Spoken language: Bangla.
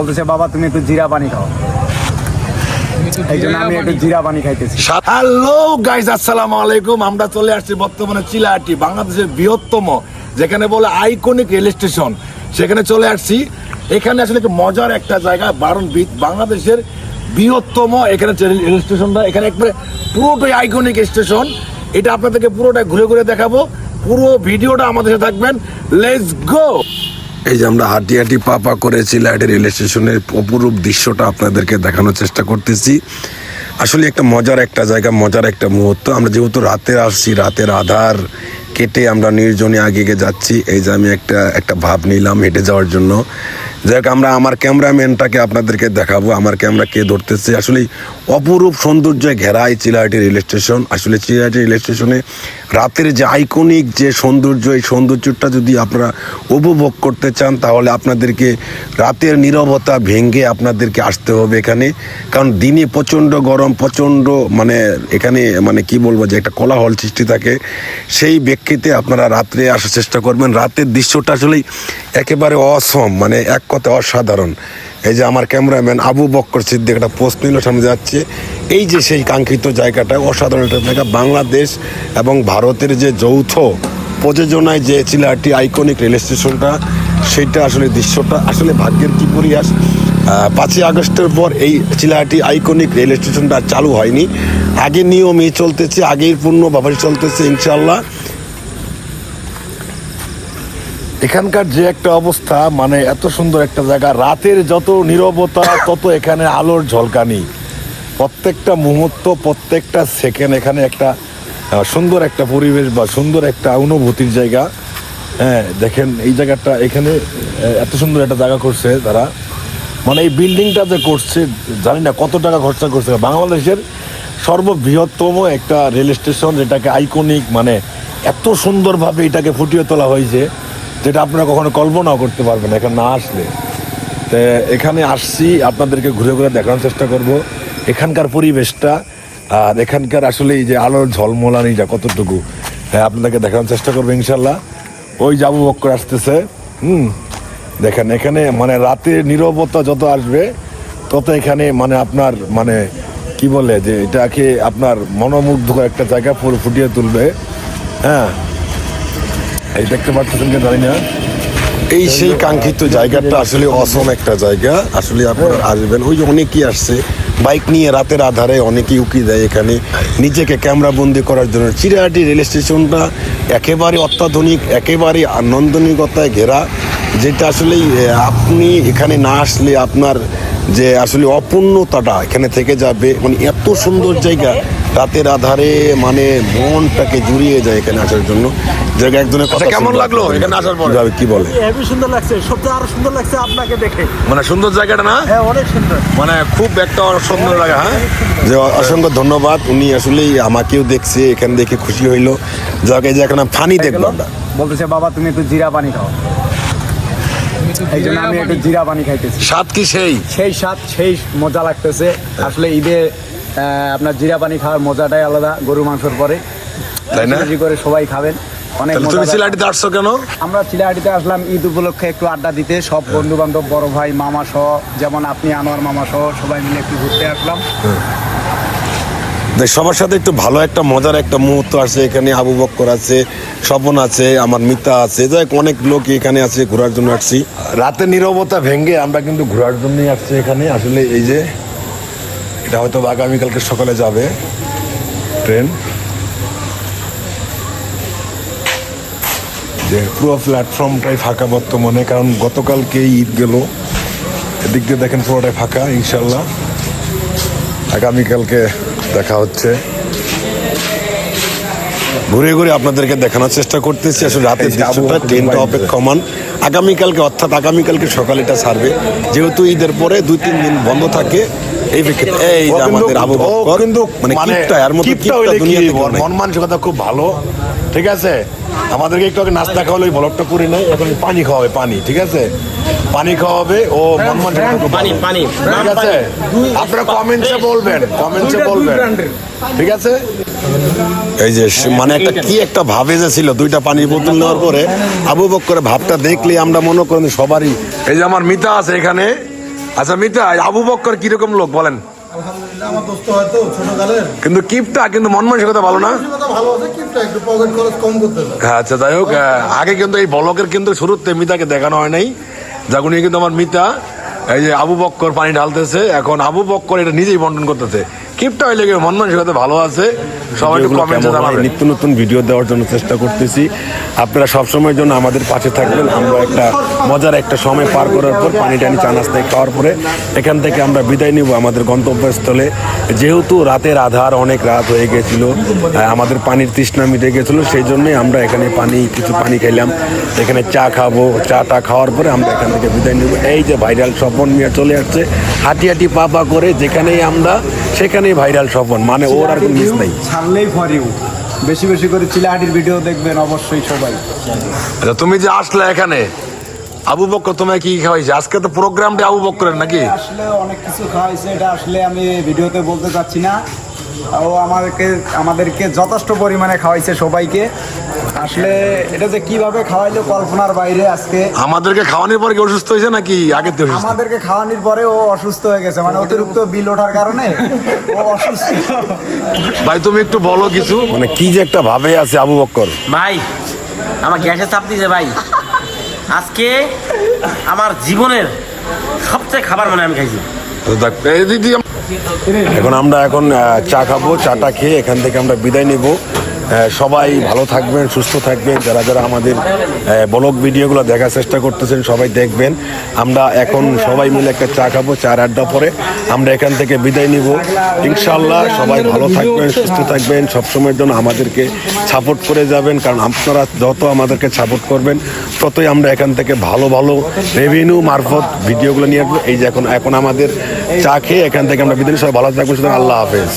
বলতেছে বাবা তুমি একটু জিরা পানি খাও। এই জন্য আমি একটু জিরা খাইতেছি। হ্যালো গাইজ আসসালামু আলাইকুম। আমরা চলে আসছি বর্তমানে চিলাহাটি বাংলাদেশের বৃহত্তম যেখানে বলে আইকনিক রেল স্টেশন। সেখানে চলে আসছি। এখানে আসলে মজার একটা জায়গা বারণ বাংলাদেশের বৃহত্তম এখানে রেল স্টেশনটা। এখানে একবারে পুরোটাই আইকনিক স্টেশন। এটা আপনাদেরকে পুরোটা ঘুরে ঘুরে দেখাবো। পুরো ভিডিওটা আমাদের সাথে থাকবেন। লেটস গো এই যে আমরা হাঁটি হাঁটি পা পা করে চিলাহাটি রেল স্টেশনের অপরূপ দৃশ্যটা আপনাদেরকে দেখানোর চেষ্টা করতেছি। আসলে একটা মজার একটা জায়গা, মজার একটা মুহূর্ত। আমরা যেহেতু রাতে আসছি, রাতের আধার কেটে আমরা নির্জনে আগে যাচ্ছি। এই যে আমি একটা একটা ভাব নিলাম হেঁটে যাওয়ার জন্য। যাই হোক, আমরা আমার ক্যামেরাম্যানটাকে আপনাদেরকে দেখাবো। আমার ক্যামেরা কে ধরতেছে? আসলে অপরূপ সৌন্দর্যে ঘেরা এই চিলাহাটি রেল স্টেশন। আসলে চিলাহাটি রেল স্টেশনে রাতের যে আইকনিক যে সৌন্দর্য, এই সৌন্দর্যটা যদি আপনারা উপভোগ করতে চান, তাহলে আপনাদেরকে রাতের নীরবতা ভেঙে আপনাদেরকে আসতে হবে এখানে। কারণ দিনে প্রচণ্ড গরম, প্রচণ্ড মানে এখানে মানে কি বলব যে একটা কোলাহল সৃষ্টি থাকে। সেই ব্যক্তিতে আপনারা রাত্রে আসার চেষ্টা করবেন। রাতের দৃশ্যটা আসলেই একেবারে অসম মানে এক কথা অসাধারণ। এই যে আমার ক্যামেরাম্যান আবু বক্কর সিদ্দিক একটা পোস্ট নিল, সামনে যাচ্ছে। এই যে সেই কাঙ্ক্ষিত জায়গাটা, অসাধারণ একটা জায়গা। বাংলাদেশ এবং ভারতের যে যৌথ প্রযোজনায় যে চিলাহাটি আইকনিক রেল স্টেশনটা সেইটা আসলে দৃশ্যটা, আসলে ভাগ্যের কি পরিহাস? পাঁচই আগস্টের পর এই চিলাহাটি আইকনিক রেল স্টেশনটা চালু হয়নি। আগে নিয়মই চলতেছে, আগেই পূর্ণভাবে চলতেছে ইনশাল্লাহ এখানকার যে একটা অবস্থা মানে এত সুন্দর একটা জায়গা, রাতের যত নীরবতা, তত এখানে আলোর ঝলকানি। প্রত্যেকটা মুহূর্ত, প্রত্যেকটা সেকেন্ড এখানে একটা সুন্দর একটা পরিবেশ বা সুন্দর একটা অনুভূতির জায়গা। হ্যাঁ দেখেন এই জায়গাটা এখানে এত সুন্দর একটা জায়গা করছে তারা। মানে এই বিল্ডিংটা যে করছে, জানি না কত টাকা খরচা করছে। বাংলাদেশের সর্ববৃহত্তম একটা রেল স্টেশন, যেটাকে আইকনিক মানে এত সুন্দরভাবে এটাকে ফুটিয়ে তোলা হয়েছে। যেটা আপনারা কখনো কল্পনাও করতে পারবেন এখানে না আসলে। তো এখানে আসছি, আপনাদেরকে ঘুরে ঘুরে দেখানোর চেষ্টা করব। এখানকার পরিবেশটা আর এখানকার আসলে এই যে আলোর ঝলমলানিটা কতটুকু হ্যাঁ আপনাদেরকে দেখানোর চেষ্টা করব ইনশাল্লাহ। ওই যাব বক্কর আসতেছে, হুম, দেখেন এখানে মানে রাতে নীরবতা যত আসবে, তত এখানে মানে আপনার মানে কি বলে যে এটাকে আপনার মনোমুগ্ধকর একটা জায়গা পুরো ফুটিয়ে তুলবে। হ্যাঁ এই দেখতে পাচ্ছেন কি জানি না এই সেই কাঙ্ক্ষিত জায়গাটা আসলে অসম একটা জায়গা। আসলে আপনারা আসবেন। ওই যে অনেকেই আসছে। বাইক নিয়ে রাতের আধারে অনেকেই উকি দেয় এখানে। নিজেকে ক্যামেরা বন্দি করার জন্য চিরাহাটি রেল স্টেশনটা একেবারে অত্যাধুনিক একেবারে আনন্দনিকতায় ঘেরা। যেটা আসলে আপনি এখানে না আসলে আপনার যে আসলে অপূর্ণতাটা এখানে থেকে যাবে। মানে এত সুন্দর জায়গা। রাতের আধারে মানে মনটাকে জুড়িয়ে যায় এখানে আসার জন্য। জায়গা একজনের কথা আচ্ছা, কেমন লাগল এখানে আসার পরে? কি বলে? হেভি সুন্দর লাগছে। সবচেয়ে আরও সুন্দর লাগছে আপনাকে দেখে। মানে সুন্দর জায়গাটা না? হ্যাঁ অনেক সুন্দর। মানে খুব একটা সুন্দর জায়গা হ্যাঁ? যে অসংখ্য ধন্যবাদ উনি আসলেই আমাকেও দেখছে এখানে দেখে খুশি হইল। যাকে যে এখন ফানি দেখব আমরা। বলতেছে বাবা তুমি একটু জিরা পানি খাও। এই জন্য আমি একটু জিরা পানি খাইতেছি। স্বাদ কি সেই? সেই স্বাদ সেই মজা লাগতেছে। আসলে ঈদে আপনার জিরা পানি খাওয়ার মজাটাই আলাদা গরু মাংসর পরে। তাই না? করে সবাই খাবেন। অনেক তুমি মজাদার। আসছো কেন? আমরা চিলাহাটিতে আসলাম ঈদ উপলক্ষে একটু আড্ডা দিতে। সব বন্ধু বান্ধব বড় ভাই মামা সহ যেমন আপনি আনোয়ার মামা সহ সবাই মিলে একটু ঘুরতে আসলাম। সবার সাথে একটু ভালো একটা মজার একটা মুহূর্ত আছে। এখানে আবু বক্কর আছে স্বপন আছে আমার মিতা আছে। যাই অনেক লোক এখানে আছে ঘোরার জন্য আসছি। রাতে নীরবতা ভেঙে আমরা কিন্তু ঘোরার জন্যই আসছি এখানে। আসলে এই যে এটা হয়তো আগামীকালকে সকালে যাবে। ট্রেন। যে পুরো প্ল্যাটফর্মটাই ফাঁকা বর্তমানে কারণ গতকালকে ঈদ গেল। এদিক দিয়ে দেখেন পুরোটাই ফাঁকা ইনশাল্লাহ আগামীকালকে দেখা হচ্ছে। ঘুরে ঘুরে আপনাদেরকে দেখানোর চেষ্টা করতেছি। আসলে রাতের দৃশ্যটা ট্রেনটা অপেক্ষমান। আগামীকালকে অর্থাৎ আগামীকালকে সকালে এটা ছাড়বে যেহেতু ঈদের পরে দুই তিন দিন বন্ধ থাকে এই যে আমাদের আবু বকর কিন্তু মানে কিপটা এর মতো কিপটা কিপটা হইলে কি দুনিয়াতে বল, কেউ নাই। মন মানসিকতা খুব ভালো ঠিক আছে? আমাদেরকে একটু আগে নাস্তা খাওয়ালে ওই ব্লগটা করে নেই এখন পানি খাওয়াবে পানি ঠিক আছে? পানি খাওয়াবে ও মন মানসিকতা খুব পানি পানি ঠিক আছে? আপনারা কমেন্টসে বলবেন কমেন্টসে বলবেন। ঠিক আছে? এই যে মানে একটা কি একটা ভাবে যে ছিল দুইটা পানির বোতল নেওয়ার পরে আবু বক্করের ভাবটা দেখলে আমরা মনে করেন সবারই এই যে আমার মিতা আছে এখানে। আচ্ছা মিতা আবু বক্কর কীরকম লোক বলেন? কিন্তু কিপটা কিন্তু মন মানসিকতা ভালো না? হ্যাঁ আচ্ছা যাই হোক আগে কিন্তু এই বলকের কিন্তু শুরুতে মিতাকে দেখানো হয় নাই। যাগুনি কিন্তু আমার মিতা। এই যে আবু বক্কর পানি ঢালতেছে এখন আবু বক্কর এটা নিজেই বন্টন করতেছে। কিপটা হইলে কি মন মানসিকতা ভালো আছে? সবাই কমেন্টে জানাবেন। নিত্য নতুন ভিডিও দেওয়ার জন্য চেষ্টা করতেছি। আপনারা সবসময়ের জন্য আমাদের পাশে থাকবেন। আমরা একটা মজার একটা সময় পার করার পর পানি টানি চা নাস্তায় খাওয়ার পরে এখান থেকে আমরা বিদায় নিব আমাদের গন্তব্যস্থলে। যেহেতু রাতের আধার অনেক রাত হয়ে গেছিল আমাদের পানির তৃষ্ণা মিটে গেছিল সেই জন্যই আমরা এখানে পানি কিছু পানি খাইলাম। এখানে চা খাব চাটা খাওয়ার পরে আমরা এখান থেকে বিদায় নিব। এই যে ভাইরাল স্বপন মিয়া চলে আসছে হাঁটি হাঁটি পা পা করে যেখানেই আমরা সেখানেই ভাইরাল স্বপন মানে ওর আর কোনো মিস নেই। ছাড়লেই ফরিউ বেশি বেশি করে চিলাহাটির ভিডিও দেখবেন অবশ্যই সবাই। আচ্ছা তুমি যে আসলে এখানে আবু বক্কর তোমায় কি খাওয়াইছে? আজকে তো প্রোগ্রামটা আবু বক্করের নাকি? আসলে অনেক কিছু খাওয়াইছে এটা আসলে আমি ভিডিওতে বলতে চাচ্ছি না। ও আমাদেরকে আমাদেরকে যথেষ্ট পরিমাণে খাওয়াইছে সবাইকে। আসলে এটা যে কীভাবে খাওয়াইলো কল্পনার বাইরে আজকে। আমাদেরকে খাওয়ানোর পর কি অসুস্থ হয়েছে নাকি আগে থেকে আমাদেরকে খাওয়ানোর পরে ও অসুস্থ হয়ে গেছে মানে অতিরিক্ত বিল ওঠার কারণে ও অসুস্থ। ভাই তুমি একটু বলো কিছু। মানে কি যে একটা ভাবে আছে আবু বক্কর। ভাই আমার গ্যাসে চাপ দিয়েছে ভাই। আজকে আমার জীবনের সবচেয়ে খাবার মানে আমি খাইছি। এখন আমরা এখন চা খাব চাটা খেয়ে এখান থেকে আমরা বিদায় নেব। সবাই ভালো থাকবেন, সুস্থ থাকবেন। যারা যারা আমাদের ব্লগ ভিডিওগুলো দেখার চেষ্টা করতেছেন, সবাই দেখবেন। আমরা এখন সবাই মিলে একটা চা খাব, চার আড্ডা পরে আমরা এখান থেকে বিদায় নিব। ইনশাল্লাহ সবাই ভালো থাকবেন, সুস্থ থাকবেন। সবসময়ের জন্য আমাদেরকে সাপোর্ট করে যাবেন, কারণ আপনারা যত আমাদেরকে সাপোর্ট করবেন, ততই আমরা এখান থেকে ভালো ভালো রেভিনিউ মারফত ভিডিওগুলো নিয়ে আসব। এই যে এখন এখন আমাদের চা খেয়ে এখান থেকে আমরা বিদায় সবাই ভালো থাকবেন, সুতরাং আল্লাহ হাফেজ।